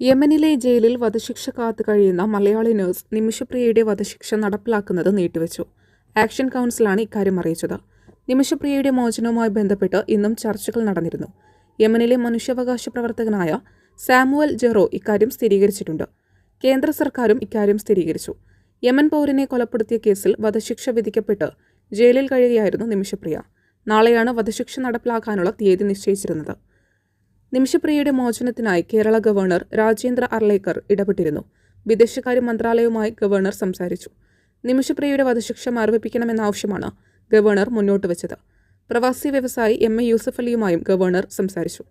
യമനിലെ ജയിലിൽ വധശിക്ഷ കാത്തു കഴിയുന്ന മലയാളി നഴ്സ് നിമിഷപ്രിയയുടെ വധശിക്ഷ നടപ്പിലാക്കുന്നത് നീട്ടിവെച്ചു. ആക്ഷൻ കൗൺസിലാണ് ഇക്കാര്യം അറിയിച്ചത്. നിമിഷപ്രിയയുടെ മോചനവുമായി ബന്ധപ്പെട്ട് ഇന്നും ചർച്ചകൾ നടന്നിരുന്നു. യമനിലെ മനുഷ്യാവകാശ പ്രവർത്തകനായ സാമുവൽ ജെറോ ഇക്കാര്യം സ്ഥിരീകരിച്ചിട്ടുണ്ട്. കേന്ദ്ര സർക്കാരും ഇക്കാര്യം സ്ഥിരീകരിച്ചു. യമൻ പൗരനെ കൊലപ്പെടുത്തിയ കേസിൽ വധശിക്ഷ വിധിക്കപ്പെട്ട് ജയിലിൽ കഴിയുകയായിരുന്നു നിമിഷപ്രിയ. നാളെയാണ് വധശിക്ഷ നടപ്പിലാക്കാനുള്ള തീയതി നിശ്ചയിച്ചിരുന്നത്. നിമിഷപ്രിയയുടെ മോചനത്തിനായി കേരള ഗവർണർ രാജേന്ദ്ര അർലേക്കർ ഇടപെട്ടിരുന്നു. വിദേശകാര്യ മന്ത്രാലയവുമായി ഗവർണർ സംസാരിച്ചു. നിമിഷപ്രിയയുടെ വധശിക്ഷ മരവിപ്പിക്കണമെന്ന ആവശ്യമാണ് ഗവർണർ മുന്നോട്ട് വെച്ചത്. പ്രവാസി വ്യവസായി എം. എ. യൂസഫ് അലിയുമായും ഗവർണർ സംസാരിച്ചു.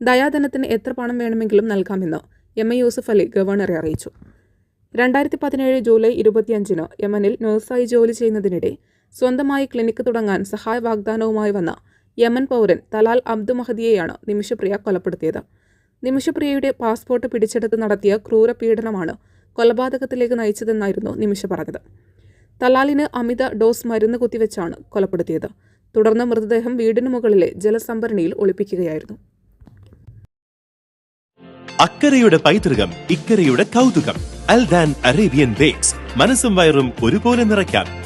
ദയാധനത്തിന് എത്ര പണം വേണമെങ്കിലും നൽകാമെന്ന് എം. എ. യൂസഫ് അലി ഗവർണറെ അറിയിച്ചു. രണ്ടായിരത്തി പതിനേഴ് ജൂലൈ ഇരുപത്തിയഞ്ചിന് യമനിൽ നഴ്സായി ജോലി ചെയ്യുന്നതിനിടെ സ്വന്തമായി ക്ലിനിക്ക് തുടങ്ങാൻ സഹായ വാഗ്ദാനവുമായി വന്ന യമൻ പൗരൻ തലാൽ അബ്ദു മഹദിയെയാണ് നിമിഷപ്രിയ കൊലപ്പെടുത്തിയത്. നിമിഷപ്രിയയുടെ പാസ്പോർട്ട് പിടിച്ചെടുത്ത് നടത്തിയ ക്രൂര പീഡനമാണ് കൊലപാതകത്തിലേക്ക് നയിച്ചതെന്നായിരുന്നു നിമിഷ പറഞ്ഞത്. തലാലിന് അമിത ഡോസ് മരുന്ന് കുത്തിവെച്ചാണ് കൊലപ്പെടുത്തിയത്. തുടർന്ന് മൃതദേഹം വീടിനു മുകളിലെ ജലസംഭരണിയിൽ ഒളിപ്പിക്കുകയായിരുന്നു. അക്കരയുടെ പൈതൃകം ഇക്കരയുടെ കൗതുകം. Aldan Arabian bakes. മനസ്സും വയറും ഒരുപോലെ നിറയ്ക്കാം.